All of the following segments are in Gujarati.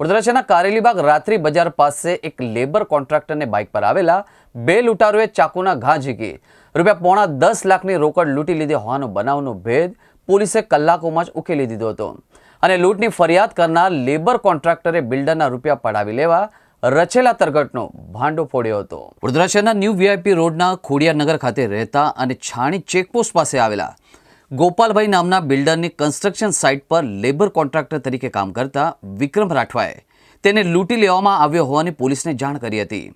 વડોદરા શહેરના કારેલીબાગ રાત્રિ બજાર પાસે એક લેબર કોન્ટ્રાક્ટરને બાઇક પર આવેલા બે લૂંટારોએ ચાકુના ઘા ઝીકી. રૂપિયા પોણા દસ લાખની રોકડ લૂંટી લીધી હોવાનો બનાવનો ભેદ પોલીસે કલાકોમાં જ ઉકેલી દીધો હતો. અને લૂંટની ફરિયાદ કરનાર લેબર કોન્ટ્રાક્ટરે બિલ્ડરના રૂપિયા પડાવી લેવા રચેલા તરગટનો ભાંડો ફોડ્યો હતો. વડોદરા શહેરના ન્યૂ વીઆઈપી રોડના ખોડિયાનગર ખાતે રહેતા અને છાણી ચેકપોસ્ટ પાસે આવેલા ગોપાલભાઈ નામના બિલ્ડરની કન્સ્ટ્રક્શન સાઇટ પર લેબર કોન્ટ્રાક્ટર તરીકે કામ કરતા વિક્રમ રાઠવાએ તેને લૂંટી લેવામાં આવ્યો હોવાની પોલીસને જાણ કરી હતી.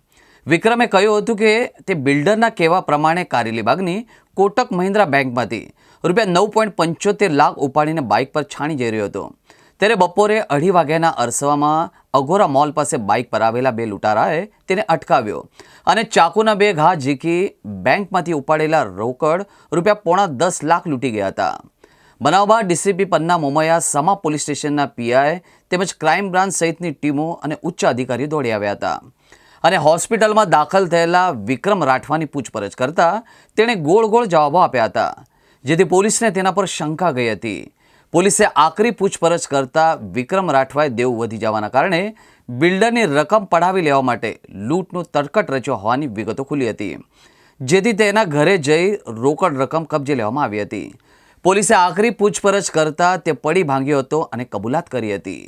વિક્રમે કહ્યું હતું કે તે બિલ્ડરના કહેવા પ્રમાણે કારેલીબાગની કોટક મહિન્દ્રા બેંકમાંથી રૂપિયા નવ પોઈન્ટ પંચોતેર લાખ ઉપાડીને બાઇક પર છાણી જઈ રહ્યો હતો. ત્યારે બપોરે અઢી વાગ્યાના અરસવામાં અઘોરા મોલ પાસે બાઇક પર આવેલા બે લૂંટારાએ તેને અટકાવ્યો અને ચાકુના બે ઘા ઝીકી બેંકમાંથી ઉપાડેલા રોકડ રૂપિયા પોણા દસ લાખ લૂંટી ગયા હતા. બનાવ બાદ ડીસીપી પન્ના મોમયા, સમા પોલીસ સ્ટેશનના પીઆઈ તેમજ ક્રાઇમ બ્રાન્ચ સહિતની ટીમો અને ઉચ્ચ અધિકારીઓ દોડી આવ્યા હતા. અને હોસ્પિટલમાં દાખલ થયેલા વિક્રમ રાઠવાની પૂછપરછ કરતા તેણે ગોળ ગોળ જવાબો આપ્યા હતા, જેથી પોલીસને તેના પર શંકા ગઈ હતી. પોલીસે આકરી પૂછપરછ કરતા વિક્રમ રાઠવાએ દેવ વધી જવાના કારણે બિલ્ડરની રકમ પડાવી લેવા માટે લૂંટનો તડકટ રચ્યો હોવાની વિગતો ખુલી હતી. જેથી તેના ઘરે જઈ રોકડ રકમ કબજે લેવામાં આવી હતી. પોલીસે આકરી પૂછપરછ કરતા તે પડી ભાંગ્યો હતો અને કબૂલાત કરી હતી.